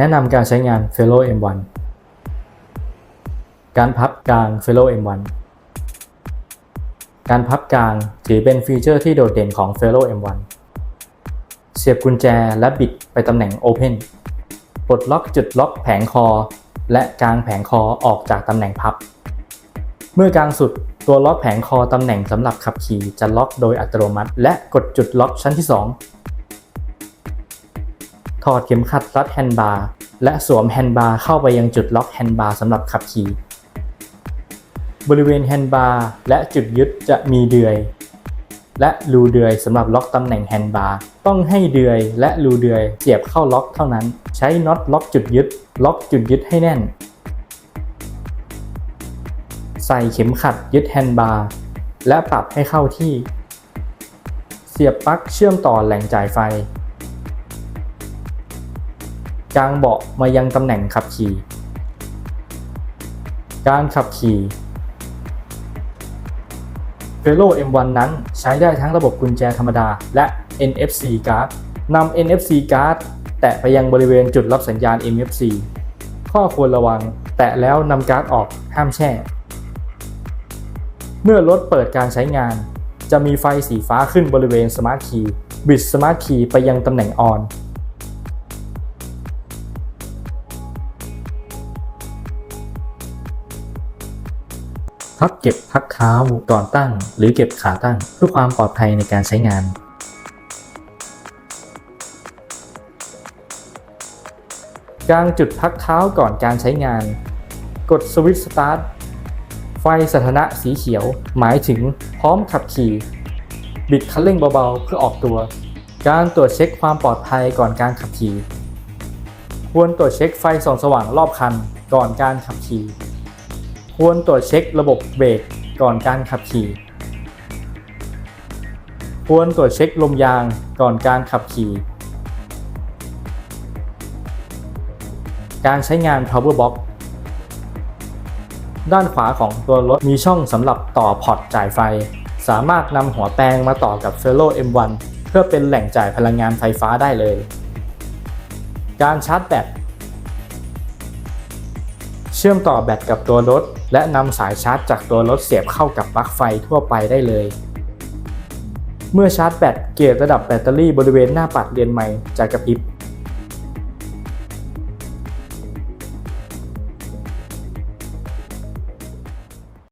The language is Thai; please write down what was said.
แนะนำการใช้งาน f e l l o M1 การพับกลาง f e l l o M1 การพับกลางถือเป็นฟีเจอร์ที่โดดเด่นของ f e l l o M1 เสียบกุญแจและบิดไปตำแหน่ง Open ปลดล็อกจุดล็อกแผงคอ และกลางแผงคอออกจากตำแหน่งพับ เมื่อกางสุดตัวล็อกแผงคอตำแหน่งสำหรับขับขี่จะล็อกโดยอัตโนมัติ และกดจุดล็อกชั้นที่ 2 ถอดเข็มขัดรัดแฮนด์บาร์และสวมแฮนด์บาร์เข้าไปยังจุดล็อกแฮนด์บาร์สำหรับขับขี่ บริเวณแฮนด์บาร์และจุดยึดจะมีเดือย และรูเดือยสำหรับล็อกตำแหน่งแฮนด์บาร์ต้องให้เดือยและรูเดือยเสียบเข้าล็อกเท่านั้น ใช้น็อตล็อกจุดยึด ล็อกจุดยึดให้แน่น ใส่เข็มขัดยึดแฮนด์บาร์และปรับให้เข้าที่ เสียบปลั๊กเชื่อมต่อแหล่งจ่ายไฟ กางเบาะมายังตำแหน่งขับขี่ การขับขี่ f e l o M1 นั้นใช้ได้ทั้งระบบกุญแจธรรมดาและ NFC card นำ NFC card แตะไปยังบริเวณจุดรับสัญญาณ MFC ข้อควรระวัง แตะแล้วนำการ์ดออกห้ามแช่ เมื่อรถเปิดการใช้งาน จะมีไฟสีฟ้าขึ้นบริเวณ Smart Key บิด Smart Key ไปยังตำแหน่ง On พับเก็บพักเท้าก่อนตั้ง หรือเก็บขาตั้งเพื่อความปลอดภัยในการใช้งานกางจุดพักเท้าก่อนการใช้งาน กดสวิตช์สตาร์ท ไฟสถานะสีเขียว หมายถึงพร้อมขับขี่ บิดคันเร่งเบาๆ เพื่อออกตัว การตรวจเช็คความปลอดภัยก่อนการขับขี่ ควรตรวจเช็คไฟส่องสว่างรอบคันก่อนการขับขี่ ควรตรวจเช็คระบบเบรกก่อนการขับขี่ ควรตรวจเช็คลมยางก่อนการขับขี่ การใช้งาน power box ด้านขวาของตัวรถมีช่องสำหรับต่อพอร์ตจ่ายไฟ สามารถนำหัวแปลงมาต่อกับ f e l l o M1 เพื่อเป็นแหล่งจ่ายพลังงานไฟฟ้าได้เลย การชาร์จแบต เชื่อมต่อแบตกับตัวรถ และนำสายชาร์จจากตัวรถเสียบเข้ากับปลั๊กไฟทั่วไปได้เลย เมื่อชาร์จแบตเกจระดับแบตเตอรี่บริเวณหน้าปัดเรียนใหม่จะกระพริบ